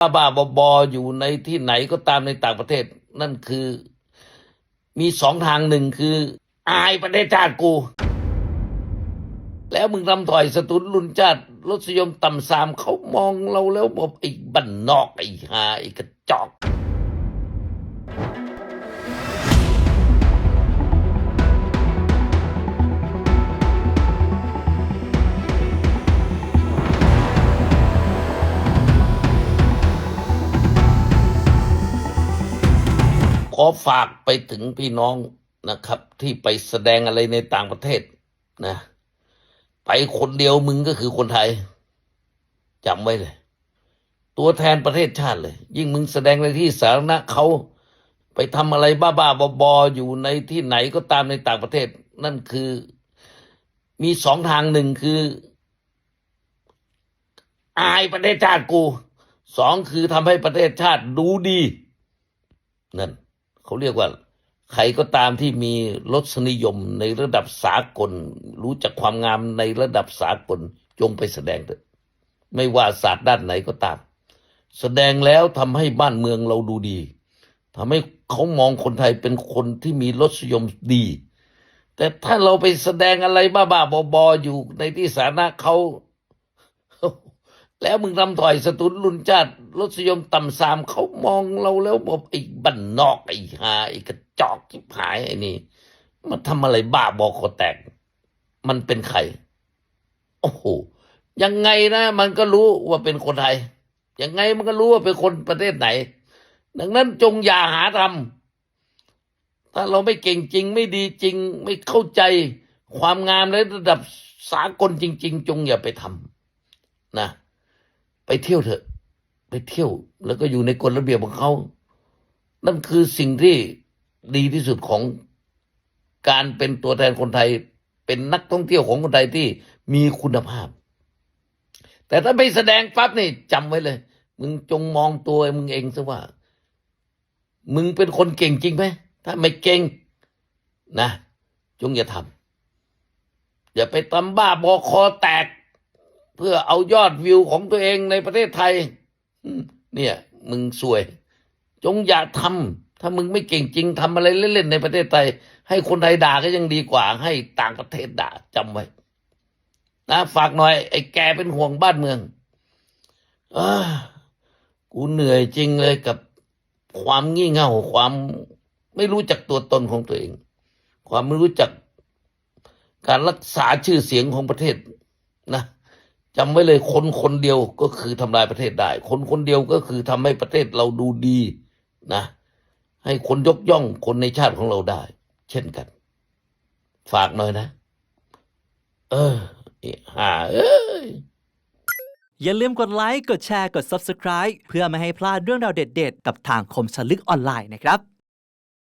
บ้าบ้าบออยู่ในที่ไหนก็ตามในต่างประเทศ นั่นคือ มีสองทางหนึ่งคือ อายประเทศชาติกู แล้วมึงทำถอยสตุนลุนชาติรสยมต่ำสามเขามองเราแล้วบอกไอ้บันนอกไอ้หาไอ้กระจอก อฝากไปถึงพี่น้องนะครับ ที่ไปแสดงอะไรในต่างประเทศนะ ไปคนเดียวมึงก็คือคนไทยจำไว้เลย ตัวแทนประเทศชาติเลย ยิ่งมึงแสดงในที่สาธารณะเขาไปทำอะไรบ้าๆบอๆอยู่ในที่ไหนก็ตามในต่างประเทศ นั่นคือมีสองทางหนึ่งคือ อายประเทศชาติกูสองคือทำให้ประเทศชาติดูดีนั่น เขาเรียกว่า ใครก็ตามที่มีรสนิยมในระดับสากล รู้จักความงามในระดับสากลจงไปแสดงเถอะ ไม่ว่าศาสตร์ด้านไหนก็ตาม แสดงแล้วทำให้บ้านเมืองเราดูดีทำให้เขามองคนไทยเป็นคนที่มีรสนิยมดี แต่ถ้าเราไปแสดงอะไรบ้าๆบอๆอยู่ในที่สาธารณะเขา แล้วมึงทำถอยสตุนรุนชาติรสยมต่ำสามเขามองเราแล้วบอกไอ้บันนอกไอ้หาไอ้กระจอกที่หายไอ้นี่มันทำอะไรบ้าบอคอแตก มันเป็นใคร โอ้โห ยังไงนะ มันก็รู้ว่าเป็นคนไทย ยังไงมันก็รู้ว่าเป็นคนประเทศไหน ดังนั้นจงอย่าหาทำถ้าเราไม่เก่งจริง ไม่ดีจริง ไม่เข้าใจความงามในระดับสากลจริง ๆ จงอย่าไปทำนะ ไปเที่ยวเถอะ ไปเที่ยว แล้วก็อยู่ในกฎระเบียบของเขา นั่นคือสิ่งที่ดีที่สุดของการเป็นตัวแทนคนไทย เป็นนักท่องเที่ยวของคนไทยที่มีคุณภาพ แต่ถ้าไม่แสดงปั๊บนี่จำไว้เลย มึงจงมองตัวมึงเองซะว่า มึงเป็นคนเก่งจริงไหมถ้าไม่เก่งนะ จงอย่าทำอย่าไปตำบ้าบอคอแตก เพื่อเอายอดวิวของตัวเองในประเทศไทย เนี่ย มึงสวย จงอย่าทำถ้ามึงไม่เก่งจริงทำอะไรเล่นๆในประเทศไทย ให้คนไทยด่าก็ยังดีกว่า ให้ต่างประเทศด่าจำไว้นะฝากหน่อย ไอ้แกเป็นห่วงบ้านเมืองอกูเหนื่อยจริงเลยกับความงี่เง่าความไม่รู้จักตัวตนของตัวเอง ความไม่รู้จักการรักษาชื่อเสียงของประเทศนะ จำไว้เลยคนคนเดียวก็คือทำลายประเทศได้ คนคนเดียวก็คือทำให้ประเทศเราดูดีนะ ให้คนยกย่องคนในชาติของเราได้ เช่นกัน ฝากหน่อยนะ เอออ้ห่าเอ้ยอย่าลืมกดไลค์ กดแชร์ กด Subscribe เพื่อไม่ให้พลาดเรื่องราวเด็ดๆ กับทางคมสลึกออนไลน์นะครับ